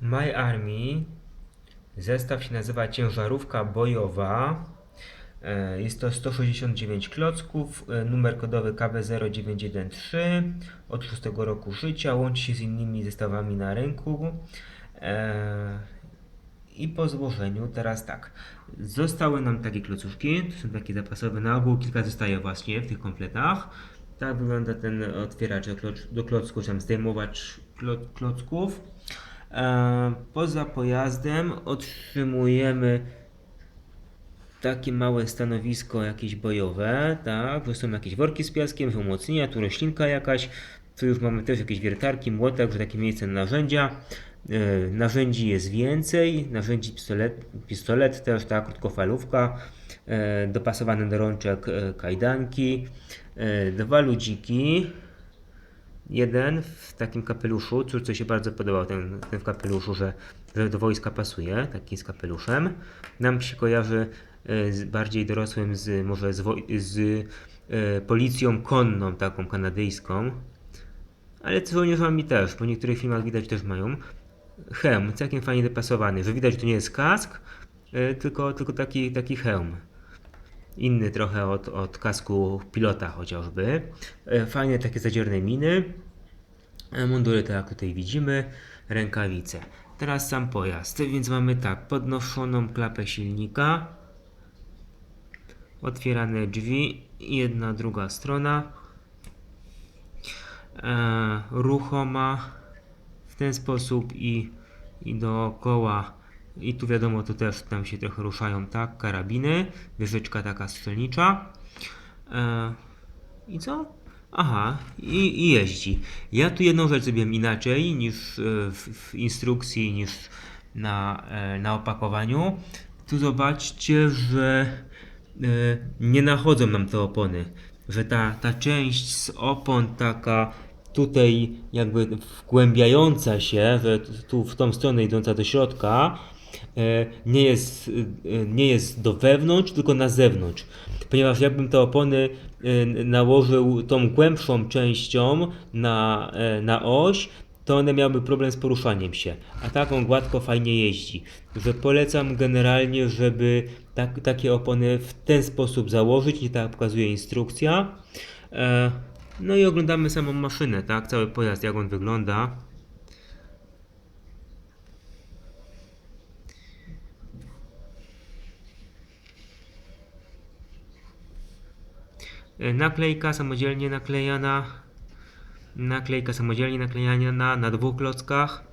My Army. Zestaw się nazywa Ciężarówka Bojowa. E, Jest to 169 klocków, e, numer kodowy KB0913 od 6 roku życia, łączy się z innymi zestawami na rynku. E, I po złożeniu teraz tak, zostały nam takie klocuszki, to są takie zapasowe, na ogół kilka zostaje właśnie w tych kompletach. Tak wygląda ten otwieracz do, kloc, do klocków, tam zdejmowacz klo, klocków. E, poza pojazdem otrzymujemy takie małe stanowisko jakieś bojowe, tak, tu są jakieś worki z piaskiem, umocnienia, tu roślinka jakaś, tu już mamy też jakieś wiertarki, młotek, że takie miejsce na narzędzia. E, narzędzi jest więcej, narzędzi pistolet, pistolet też, ta krótkofalówka, e, dopasowane do rączek kajdanki, dwa ludziki, Jeden w takim kapeluszu, córce się bardzo podobał ten, ten w kapeluszu, że, że do wojska pasuje, taki z kapeluszem. Nam się kojarzy e, z bardziej dorosłym z może z, z e, policją konną, taką kanadyjską. Ale z żołnierzami też, po niektórych filmach widać też mają. Hełm, całkiem fajnie dopasowany, że widać, że to nie jest kask, e, tylko, tylko taki, taki hełm inny trochę od, od kasku pilota chociażby. E, Fajne takie zadzierne miny. E, Mundury tak jak tutaj widzimy, rękawice. Teraz sam pojazd, więc mamy tak, podnoszoną klapę silnika, otwierane drzwi, jedna, druga strona, e, ruchoma w ten sposób i, i dookoła i tu wiadomo to też tam się trochę ruszają tak, karabiny, wieżyczka taka strzelnicza e, i co? Aha, i, i jeździ. Ja tu jedną rzecz zrobiłem inaczej niż e, w, w instrukcji, niż na, e, na opakowaniu. Tu zobaczcie, że e, nie nachodzą nam te opony. Że ta, ta część z opon taka tutaj jakby wgłębiająca się, że tu w tą stronę idąca do środka, nie jest, e, nie jest do wewnątrz, tylko na zewnątrz. Ponieważ jakbym te opony e, nałożył tą głębszą częścią na, e, na oś, to one miały problem z poruszaniem się, a taką gładko fajnie jeździ. Że polecam generalnie, żeby tak, takie opony w ten sposób założyć, nie tak pokazuje instrukcja. E, no i oglądamy samą maszynę, tak, cały pojazd, jak on wygląda. Naklejka samodzielnie naklejana. Naklejka samodzielnie naklejana na dwóch klockach.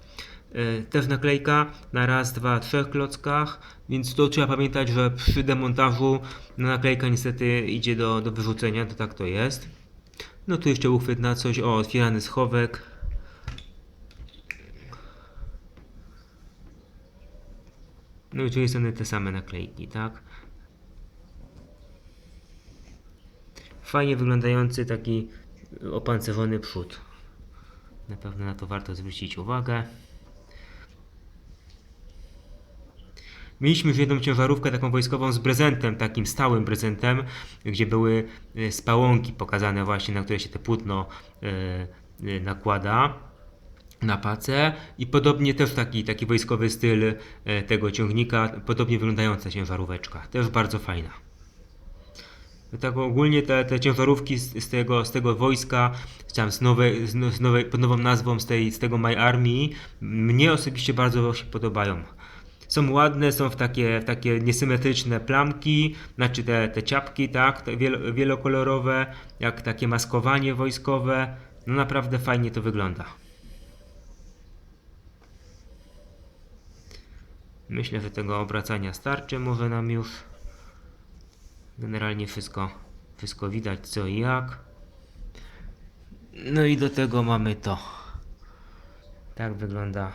E, Też naklejka na raz, dwa, trzech klockach, więc to trzeba pamiętać, że przy demontażu naklejka niestety idzie do, do wyrzucenia, to tak to jest. No tu jeszcze uchwyt na coś, o otwierany schowek. No i tu są te same naklejki, tak? Fajnie wyglądający taki opancerzony przód. Na pewno na to warto zwrócić uwagę. Mieliśmy już jedną ciężarówkę taką wojskową z prezentem, takim stałym prezentem, gdzie były e, spałonki pokazane właśnie, na które się te płótno e, e, nakłada na pacę i podobnie też taki, taki wojskowy styl tego ciągnika, podobnie wyglądająca ciężaróweczka, też bardzo fajna. Tak ogólnie te, te ciężarówki z, z, tego, z tego wojska, chciałem z nowej, z, no- nowej, pod nową nazwą z, tej, z tego My Army, mnie osobiście bardzo się podobają. Są ładne, są w takie, w takie niesymetryczne plamki, znaczy te, te ciapki, tak, te wielo, wielokolorowe, jak takie maskowanie wojskowe. No naprawdę fajnie to wygląda. Myślę, że tego obracania starczy może nam już. Generalnie wszystko, wszystko widać co i jak. No i do tego mamy to. Tak wygląda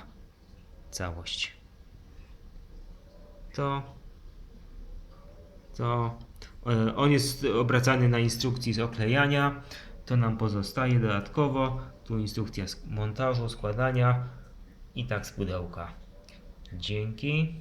całość. To, to e, on jest obracany na instrukcji z oklejania. To nam pozostaje dodatkowo. Tu instrukcja montażu, składania i tak z pudełka. Dzięki.